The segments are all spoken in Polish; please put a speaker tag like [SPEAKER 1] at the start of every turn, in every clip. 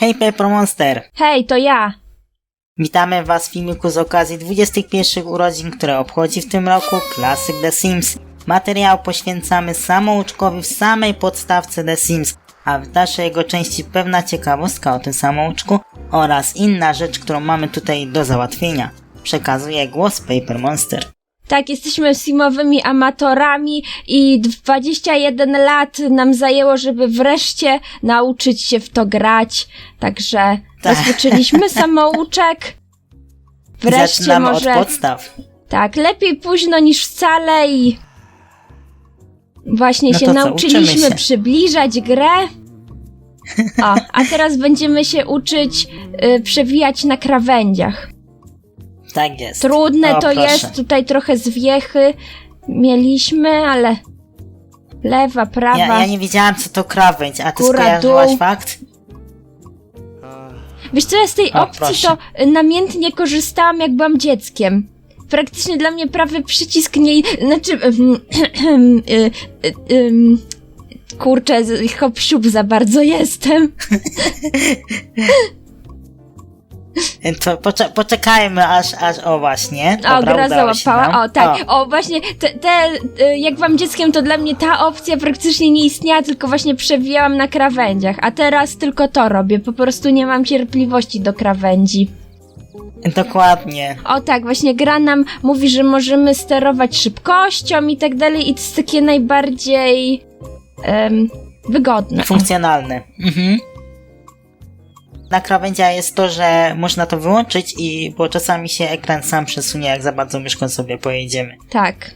[SPEAKER 1] Hej Pepper Monster!
[SPEAKER 2] Hej, to ja.
[SPEAKER 1] Witamy Was w filmiku z okazji 21 urodzin, które obchodzi w tym roku klasyk The Sims. Materiał poświęcamy samouczkowi w samej podstawce The Sims, a w dalszej jego części pewna ciekawostka o tym samouczku oraz inna rzecz, którą mamy tutaj do załatwienia. Przekazuję głos Paper Monster.
[SPEAKER 2] Tak, jesteśmy simowymi amatorami i 21 lat nam zajęło, żeby wreszcie nauczyć się w to grać. Także
[SPEAKER 1] Tak.
[SPEAKER 2] rozpoczęliśmy samouczek. Wreszcie
[SPEAKER 1] Zaczynamy
[SPEAKER 2] może.
[SPEAKER 1] od podstaw.
[SPEAKER 2] Tak, lepiej późno niż wcale i właśnie
[SPEAKER 1] No
[SPEAKER 2] się
[SPEAKER 1] co,
[SPEAKER 2] nauczyliśmy
[SPEAKER 1] się.
[SPEAKER 2] przybliżać grę. O, a teraz będziemy się uczyć y, przewijać na krawędziach.
[SPEAKER 1] Tak jest.
[SPEAKER 2] Trudne
[SPEAKER 1] O,
[SPEAKER 2] to
[SPEAKER 1] proszę.
[SPEAKER 2] jest, tutaj trochę zwiechy mieliśmy, ale lewa, prawa.
[SPEAKER 1] Ja, ja nie wiedziałam co to krawędź, a ty
[SPEAKER 2] Góra,
[SPEAKER 1] skojarzyłaś
[SPEAKER 2] dół.
[SPEAKER 1] fakt?
[SPEAKER 2] Wiesz co, ja z tej
[SPEAKER 1] O,
[SPEAKER 2] opcji
[SPEAKER 1] proszę.
[SPEAKER 2] to namiętnie korzystałam jak byłam dzieckiem. Praktycznie dla mnie prawy przycisk nie... Znaczy... Kurczę, z- hop za bardzo jestem.
[SPEAKER 1] To pocze- poczekajmy aż, aż, o właśnie.
[SPEAKER 2] O,
[SPEAKER 1] Dobra,
[SPEAKER 2] gra
[SPEAKER 1] udało się
[SPEAKER 2] załapała. O, tak. O, właśnie, te, te, y, jak wam dzieckiem, to dla mnie ta opcja praktycznie nie istniała, tylko właśnie przewijałam na krawędziach. A teraz tylko to robię. Po prostu nie mam cierpliwości do krawędzi.
[SPEAKER 1] Dokładnie.
[SPEAKER 2] O tak, właśnie gra nam mówi, że możemy sterować szybkością i tak dalej i to jest takie najbardziej em, wygodne.
[SPEAKER 1] Funkcjonalne. Mhm. Na krawędzia jest to, że można to wyłączyć i bo czasami się ekran sam przesunie, jak za bardzo myszką sobie pojedziemy.
[SPEAKER 2] Tak.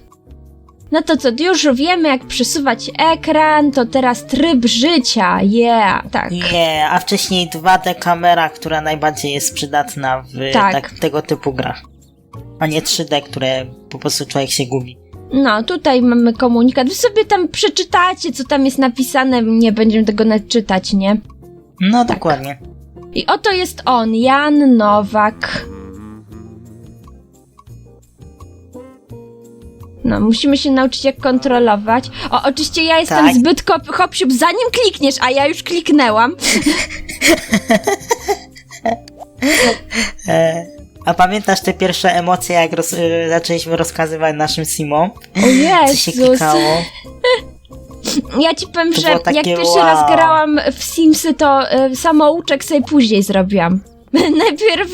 [SPEAKER 2] No to co, już wiemy jak przesuwać ekran, to teraz tryb życia, yeah, tak.
[SPEAKER 1] Nie, a wcześniej 2D kamera, która najbardziej jest przydatna w
[SPEAKER 2] Tak.
[SPEAKER 1] tak, tego typu grach. A nie 3D, które po prostu człowiek się gubi.
[SPEAKER 2] No, tutaj mamy komunikat. Wy sobie tam przeczytacie, co tam jest napisane, nie będziemy tego czytać, nie?
[SPEAKER 1] No
[SPEAKER 2] Tak.
[SPEAKER 1] dokładnie.
[SPEAKER 2] I oto jest on, Jan Nowak. No, musimy się nauczyć jak kontrolować. O, oczywiście ja jestem
[SPEAKER 1] Tak.
[SPEAKER 2] zbyt kop- hopsiup, zanim klikniesz, a ja już kliknęłam.
[SPEAKER 1] E, a pamiętasz te pierwsze emocje, jak roz, e, zaczęliśmy rozkazywać naszym simom?
[SPEAKER 2] O
[SPEAKER 1] Co się
[SPEAKER 2] Jezus.
[SPEAKER 1] klikało?
[SPEAKER 2] Ja ci powiem, że
[SPEAKER 1] takie
[SPEAKER 2] jak pierwszy
[SPEAKER 1] wow.
[SPEAKER 2] raz grałam w Simsy, to y, samouczek sobie później zrobiłam. Najpierw...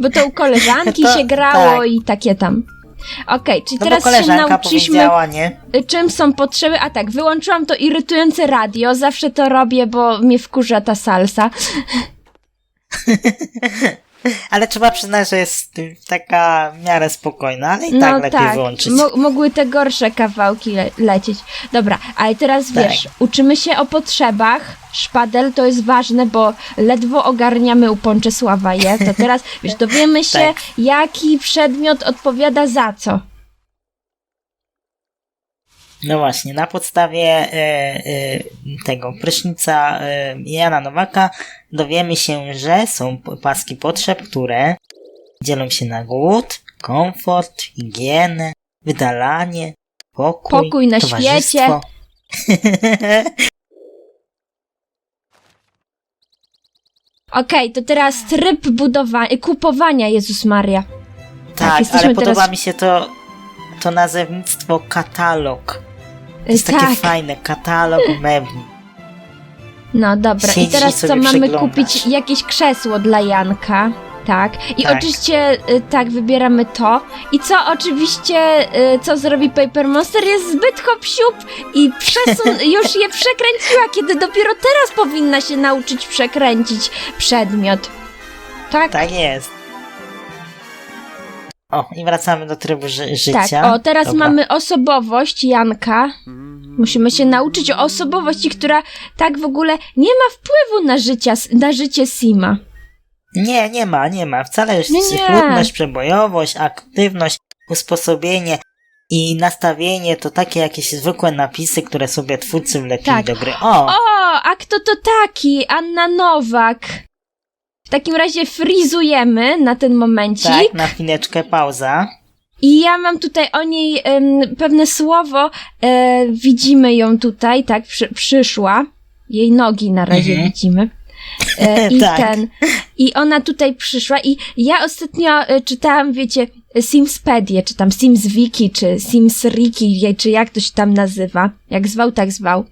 [SPEAKER 2] Bo to u koleżanki
[SPEAKER 1] To-
[SPEAKER 2] się grało
[SPEAKER 1] tak.
[SPEAKER 2] i takie tam. Okej, czyli
[SPEAKER 1] No
[SPEAKER 2] teraz się nauczyliśmy, y, czym są potrzeby. A tak, wyłączyłam to irytujące radio. Zawsze to robię, bo mnie wkurza ta salsa.
[SPEAKER 1] Ale trzeba przyznać, że jest taka w miarę spokojna, ale i
[SPEAKER 2] no
[SPEAKER 1] tak lepiej
[SPEAKER 2] tak,
[SPEAKER 1] wyłączyć.
[SPEAKER 2] mo- mogły te gorsze kawałki le- lecieć. Dobra, ale teraz
[SPEAKER 1] Tak.
[SPEAKER 2] wiesz, uczymy się o potrzebach. Szpadel to jest ważne, bo ledwo ogarniamy u Ponczesława je. To teraz, wiesz, dowiemy się,
[SPEAKER 1] Tak.
[SPEAKER 2] jaki przedmiot odpowiada za co.
[SPEAKER 1] No właśnie, na podstawie e, e, tego prysznica e, Jana Nowaka dowiemy się, że są paski potrzeb, które dzielą się na głód, komfort, higienę, wydalanie, pokój,
[SPEAKER 2] Pokój na
[SPEAKER 1] towarzystwo.
[SPEAKER 2] Okej, to teraz tryb budowania, kupowania, Jezus Maria.
[SPEAKER 1] tak,
[SPEAKER 2] jesteśmy
[SPEAKER 1] ale podoba
[SPEAKER 2] teraz-
[SPEAKER 1] mi się to, to nazewnictwo katalog. To jest takie
[SPEAKER 2] tak,
[SPEAKER 1] fajne, katalog mebli.
[SPEAKER 2] no dobra. I
[SPEAKER 1] Siedzisz i
[SPEAKER 2] teraz co, mamy
[SPEAKER 1] przeglądasz.
[SPEAKER 2] kupić jakieś krzesło dla Janka. Tak. I
[SPEAKER 1] Tak.
[SPEAKER 2] oczywiście y, tak, wybieramy to. I co oczywiście, y, co zrobi Paper Monster jest zbyt hop i przesun już je przekręciła, kiedy dopiero teraz powinna się nauczyć przekręcić przedmiot. Tak?
[SPEAKER 1] Tak jest. O, i wracamy do trybu ży-
[SPEAKER 2] Tak,
[SPEAKER 1] życia.
[SPEAKER 2] o teraz
[SPEAKER 1] Dobra.
[SPEAKER 2] mamy osobowość Janka. Musimy się nauczyć o osobowości, która tak w ogóle nie ma wpływu na, życia, na życie Sima.
[SPEAKER 1] Nie, nie ma, nie ma. Wcale
[SPEAKER 2] nie.
[SPEAKER 1] schludność, przebojowość, aktywność, usposobienie i nastawienie to takie jakieś zwykłe napisy, które sobie twórcy wlepili
[SPEAKER 2] Tak.
[SPEAKER 1] do gry. O,
[SPEAKER 2] O, a kto to taki? Anna Nowak. W takim razie frizujemy na ten momencik.
[SPEAKER 1] tak, na chwileczkę pauza.
[SPEAKER 2] I ja mam tutaj o niej em, pewne słowo. E, widzimy ją tutaj, tak, przy, przyszła. jej nogi na razie
[SPEAKER 1] Mhm.
[SPEAKER 2] widzimy. E, I
[SPEAKER 1] Tak.
[SPEAKER 2] ten, i ona tutaj przyszła i ja ostatnio e, czytałam, wiecie, Simspedię, czy tam Sims Wiki, czy Sims Riki, czy jak to się tam nazywa, jak zwał, tak zwał,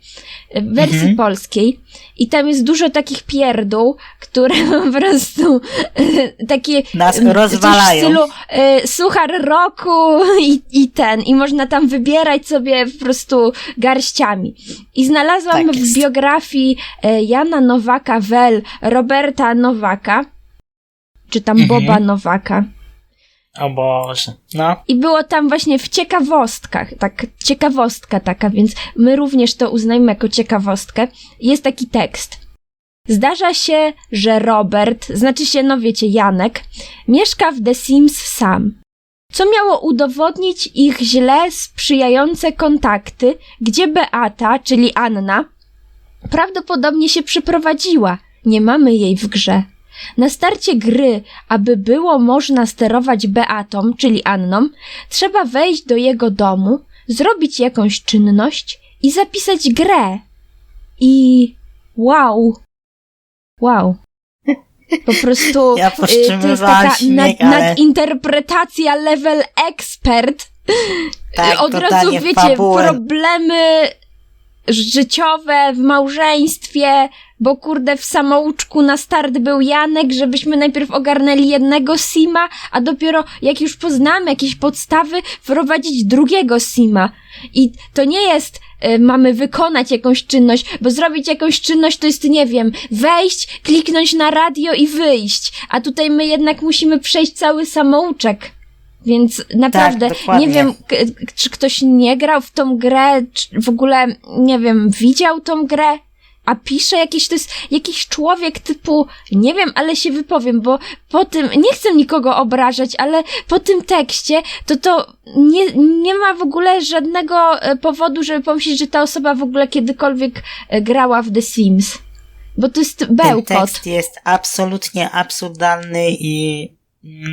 [SPEAKER 2] e, w wersji
[SPEAKER 1] Mhm.
[SPEAKER 2] polskiej i tam jest dużo takich pierdół, które po prostu takie
[SPEAKER 1] Nas rozwalają.
[SPEAKER 2] W stylu e, suchar roku i, i ten, i można tam wybierać sobie po prostu garściami. I znalazłam
[SPEAKER 1] Tak
[SPEAKER 2] w biografii Jana Nowaka Wel, Roberta Nowaka, czy tam
[SPEAKER 1] Mhm.
[SPEAKER 2] Boba Nowaka.
[SPEAKER 1] O Boże. No.
[SPEAKER 2] I było tam właśnie w ciekawostkach, tak, ciekawostka taka, więc my również to uznajmy jako ciekawostkę. Jest taki tekst. Zdarza się, że Robert, znaczy się, no wiecie, Janek, mieszka w The Sims sam. Co miało udowodnić ich źle sprzyjające kontakty, gdzie Beata, czyli Anna, prawdopodobnie się przyprowadziła. Nie mamy jej w grze. Na starcie gry, aby było można sterować Beatą, czyli Anną, trzeba wejść do jego domu, zrobić jakąś czynność i zapisać grę. I wow. Wow. Po prostu
[SPEAKER 1] Ja
[SPEAKER 2] y, to jest taka
[SPEAKER 1] śmiech,
[SPEAKER 2] nad,
[SPEAKER 1] ale-
[SPEAKER 2] nadinterpretacja level expert.
[SPEAKER 1] Tak,
[SPEAKER 2] Od razu wiecie,
[SPEAKER 1] fabułę.
[SPEAKER 2] problemy życiowe w małżeństwie, bo kurde w samouczku na start był Janek, żebyśmy najpierw ogarnęli jednego Sima, a dopiero jak już poznamy jakieś podstawy, wprowadzić drugiego Sima. I to nie jest y, mamy wykonać jakąś czynność, bo zrobić jakąś czynność to jest, nie wiem, wejść, kliknąć na radio i wyjść, a tutaj my jednak musimy przejść cały samouczek. Więc naprawdę
[SPEAKER 1] Tak,
[SPEAKER 2] nie wiem, czy ktoś nie grał w tą grę, czy w ogóle, nie wiem, widział tą grę, a pisze jakiś, to jest jakiś człowiek typu, nie wiem, ale się wypowiem, bo po tym, nie chcę nikogo obrażać, ale po tym tekście, to to nie, nie ma w ogóle żadnego e, powodu, żeby pomyśleć, że ta osoba w ogóle kiedykolwiek e, grała w The Sims. Bo to jest
[SPEAKER 1] Ten
[SPEAKER 2] bełkot.
[SPEAKER 1] tekst jest absolutnie absurdalny i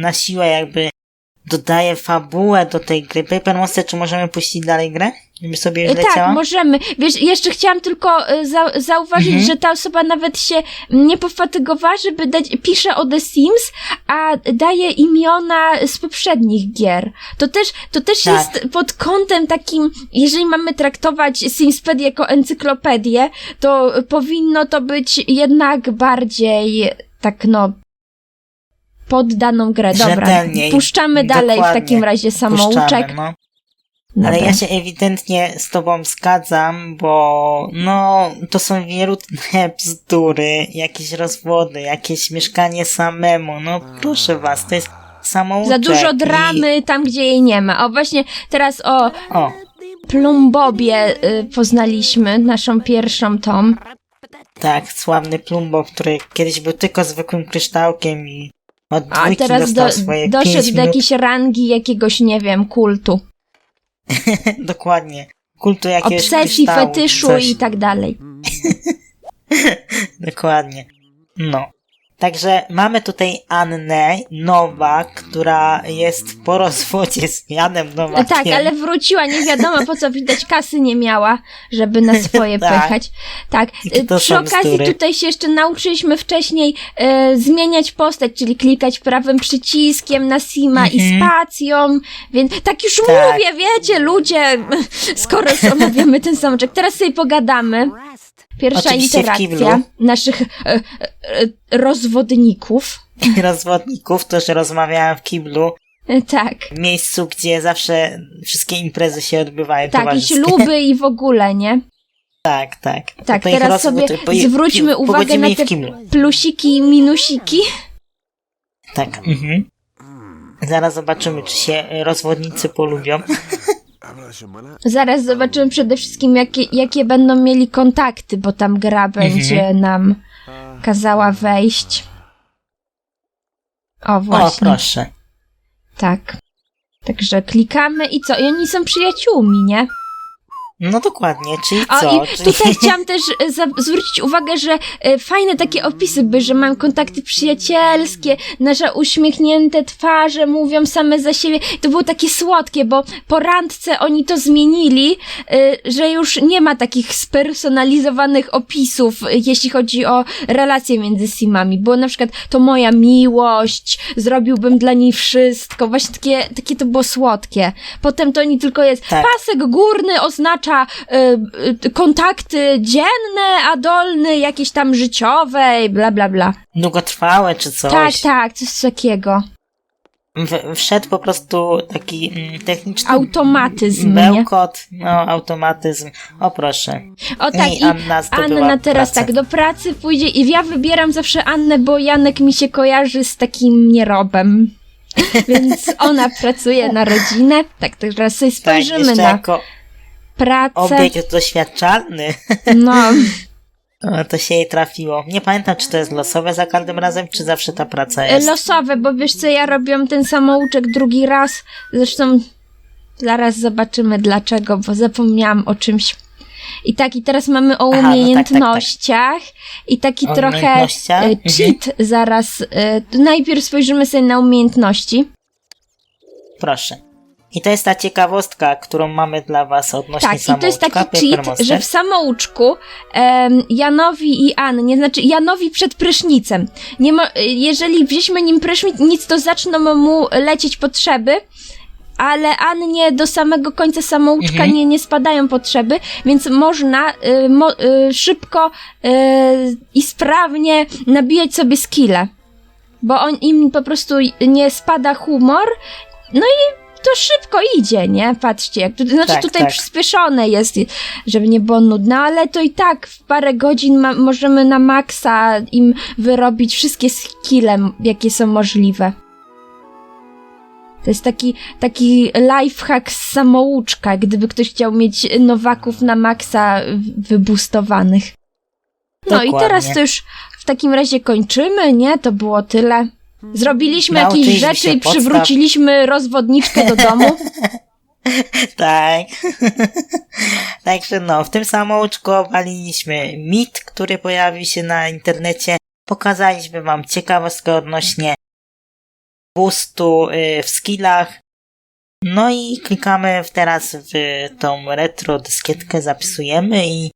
[SPEAKER 1] na siłę jakby dodaje fabułę do tej gry. Paper Monster, czy możemy puścić dalej grę? Żeby sobie już
[SPEAKER 2] E,
[SPEAKER 1] leciała?
[SPEAKER 2] Tak, możemy. Wiesz, jeszcze chciałam tylko e, za, zauważyć,
[SPEAKER 1] Mhm.
[SPEAKER 2] że ta osoba nawet się nie pofatygowała, żeby dać, pisze o The Sims, a daje imiona z poprzednich gier. To też, to też
[SPEAKER 1] Tak.
[SPEAKER 2] jest pod kątem takim, jeżeli mamy traktować Simspedię jako encyklopedię, to powinno to być jednak bardziej tak no pod daną grę. Dobra,
[SPEAKER 1] Rzetelniej.
[SPEAKER 2] puszczamy dalej w
[SPEAKER 1] Dokładnie.
[SPEAKER 2] takim razie samouczek.
[SPEAKER 1] No. Ale ja się ewidentnie z tobą zgadzam, bo no, to są wierutne bzdury, jakieś rozwody, jakieś mieszkanie samemu, no proszę was, to jest samouczek.
[SPEAKER 2] Za dużo
[SPEAKER 1] i-
[SPEAKER 2] dramy tam, gdzie jej nie ma. O, właśnie teraz o
[SPEAKER 1] O,
[SPEAKER 2] Plumbobie y, poznaliśmy, naszą pierwszą tom.
[SPEAKER 1] tak, sławny Plumbo, który kiedyś był tylko zwykłym kryształkiem i od
[SPEAKER 2] A teraz do,
[SPEAKER 1] swoje
[SPEAKER 2] doszedł do jakiejś rangi jakiegoś, nie wiem, kultu.
[SPEAKER 1] Dokładnie. Kultu jakiegoś
[SPEAKER 2] Obsesji,
[SPEAKER 1] kryształu,
[SPEAKER 2] fetyszu
[SPEAKER 1] coś.
[SPEAKER 2] i tak dalej.
[SPEAKER 1] Dokładnie. No. Także mamy tutaj Annę Nowak, która jest po rozwodzie z Janem Nowakiem.
[SPEAKER 2] Tak, ale wróciła, nie wiadomo po co widać kasy nie miała, żeby na swoje
[SPEAKER 1] Tak.
[SPEAKER 2] pychać. Tak,
[SPEAKER 1] I
[SPEAKER 2] y, przy okazji tutaj się jeszcze nauczyliśmy wcześniej e, zmieniać postać, czyli klikać prawym przyciskiem na Sima i
[SPEAKER 1] Mhm.
[SPEAKER 2] spacją, więc tak już
[SPEAKER 1] Tak.
[SPEAKER 2] mówię, wiecie, ludzie, skoro omawiamy ten samczek. Teraz sobie pogadamy. Pierwsza
[SPEAKER 1] Oczywiście w
[SPEAKER 2] interakcja
[SPEAKER 1] kiblu.
[SPEAKER 2] naszych e, e, e, rozwodników.
[SPEAKER 1] rozwodników, to że rozmawiałem w kiblu,
[SPEAKER 2] Tak,
[SPEAKER 1] w miejscu, gdzie zawsze wszystkie imprezy się odbywają
[SPEAKER 2] tak, i śluby i w ogóle, nie?
[SPEAKER 1] Tak, tak.
[SPEAKER 2] Tak,
[SPEAKER 1] Tutaj
[SPEAKER 2] teraz sobie
[SPEAKER 1] po-
[SPEAKER 2] zwróćmy
[SPEAKER 1] po
[SPEAKER 2] uwagę na te plusiki i minusiki.
[SPEAKER 1] Tak. Mhm. Zaraz zobaczymy, czy się rozwodnicy polubią.
[SPEAKER 2] Zaraz zobaczymy przede wszystkim, jakie, jakie będą mieli kontakty, bo tam gra będzie nam kazała wejść. O,
[SPEAKER 1] O,
[SPEAKER 2] właśnie.
[SPEAKER 1] proszę.
[SPEAKER 2] tak. Także klikamy i co? I oni są przyjaciółmi, nie?
[SPEAKER 1] No dokładnie, czyli
[SPEAKER 2] O,
[SPEAKER 1] co?
[SPEAKER 2] i
[SPEAKER 1] czyli...
[SPEAKER 2] tutaj chciałam też e, zwrócić uwagę, że e, fajne takie opisy by, że mam kontakty przyjacielskie, nasze uśmiechnięte twarze mówią same za siebie. To było takie słodkie, bo po randce oni to zmienili, e, że już nie ma takich spersonalizowanych opisów, jeśli chodzi o relacje między simami. Było na przykład to moja miłość, zrobiłbym dla niej wszystko. Właśnie takie, takie to było słodkie. Potem to nie tylko jest
[SPEAKER 1] Tak.
[SPEAKER 2] pasek górny oznacza y, y, kontakty dzienne, a dolny jakieś tam życiowe i bla bla bla.
[SPEAKER 1] Długotrwałe czy coś.
[SPEAKER 2] Tak, tak, coś takiego.
[SPEAKER 1] W, wszedł po prostu taki mm, techniczny
[SPEAKER 2] Automatyzm, nie?
[SPEAKER 1] bełkot, no automatyzm. O proszę.
[SPEAKER 2] O tak,
[SPEAKER 1] I
[SPEAKER 2] i
[SPEAKER 1] Anna
[SPEAKER 2] Anna teraz
[SPEAKER 1] pracę.
[SPEAKER 2] tak do pracy pójdzie i ja wybieram zawsze Annę, bo Janek mi się kojarzy z takim nierobem. Więc ona pracuje na rodzinę. Tak, teraz sobie
[SPEAKER 1] Tak,
[SPEAKER 2] spojrzymy
[SPEAKER 1] jeszcze
[SPEAKER 2] na
[SPEAKER 1] jako
[SPEAKER 2] pracę.
[SPEAKER 1] doświadczalny.
[SPEAKER 2] No,
[SPEAKER 1] O, to się jej trafiło. Nie pamiętam, czy to jest losowe za każdym razem, czy zawsze ta praca jest.
[SPEAKER 2] losowe, bo wiesz co, ja robiłam ten samouczek drugi raz. Zresztą zaraz zobaczymy dlaczego, bo zapomniałam o czymś. I tak, i teraz mamy o
[SPEAKER 1] Aha, no tak, tak, tak.
[SPEAKER 2] umiejętnościach i taki
[SPEAKER 1] O
[SPEAKER 2] trochę
[SPEAKER 1] umiejętnościach?
[SPEAKER 2] e,
[SPEAKER 1] Mhm.
[SPEAKER 2] cheat zaraz. e, Najpierw spojrzymy sobie na umiejętności.
[SPEAKER 1] Proszę. I to jest ta ciekawostka, którą mamy dla was odnośnie
[SPEAKER 2] Tak, i to jest taki
[SPEAKER 1] samouczka,
[SPEAKER 2] cheat,
[SPEAKER 1] Paper Monster.
[SPEAKER 2] że w samouczku em, Janowi i Annie, znaczy Janowi przed prysznicem, nie mo- jeżeli weźmie nim prysznic, nic to zaczną mu lecieć potrzeby, ale Annie do samego końca samouczka
[SPEAKER 1] Mhm.
[SPEAKER 2] nie, nie spadają potrzeby, więc można y, mo, y, szybko y, i sprawnie nabijać sobie skille. Bo on, im po prostu nie spada humor, no i to szybko idzie, nie? Patrzcie, jak tu, znaczy
[SPEAKER 1] Tak,
[SPEAKER 2] tutaj
[SPEAKER 1] tak.
[SPEAKER 2] przyspieszone jest, żeby nie było nudne, ale to i tak w parę godzin ma, możemy na maksa im wyrobić wszystkie skille, jakie są możliwe. To jest taki, taki lifehack z samouczka, gdyby ktoś chciał mieć nowaków na maksa wybustowanych. No i
[SPEAKER 1] Dokładnie.
[SPEAKER 2] teraz to już w takim razie kończymy, nie? To było tyle. Zrobiliśmy jakieś
[SPEAKER 1] Nauczyliśmy
[SPEAKER 2] rzeczy i
[SPEAKER 1] podstaw.
[SPEAKER 2] przywróciliśmy rozwodniczkę do domu.
[SPEAKER 1] Tak. Także no, w tym samouczku obaliliśmy mit, który pojawił się na internecie. Pokazaliśmy wam ciekawostkę odnośnie boostu y, w skillach. No i klikamy w teraz w tą retro dyskietkę, zapisujemy i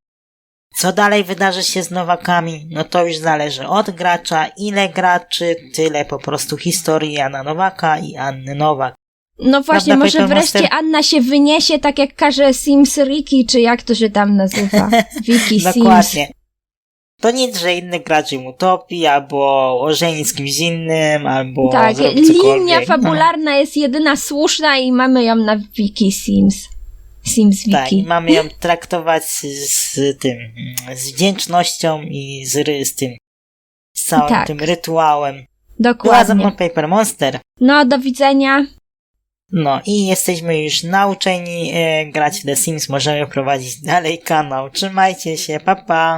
[SPEAKER 1] co dalej wydarzy się z Nowakami, no to już zależy od gracza. Ile graczy, tyle po prostu historii Jana Nowaka i Anny Nowak.
[SPEAKER 2] No właśnie,
[SPEAKER 1] Prawda,
[SPEAKER 2] może wreszcie
[SPEAKER 1] Monster?
[SPEAKER 2] Anna się wyniesie tak jak każe Sims Ricky, czy jak to się tam nazywa? Wiki Sims.
[SPEAKER 1] Dokładnie. To nic, że inny gracz im utopi, albo ożeni z kimś innym, albo
[SPEAKER 2] Tak, linia
[SPEAKER 1] No.
[SPEAKER 2] fabularna jest jedyna słuszna i mamy ją na Wiki Sims. Sims
[SPEAKER 1] Tak, i
[SPEAKER 2] Wiki.
[SPEAKER 1] mamy ją traktować z, tym, z wdzięcznością i z, z tym, z całym
[SPEAKER 2] Tak.
[SPEAKER 1] tym rytuałem. Była
[SPEAKER 2] Dokładnie.
[SPEAKER 1] Paper Monster.
[SPEAKER 2] No, do widzenia.
[SPEAKER 1] No i jesteśmy już nauczeni e, grać w The Sims, możemy prowadzić dalej kanał. Trzymajcie się, pa pa!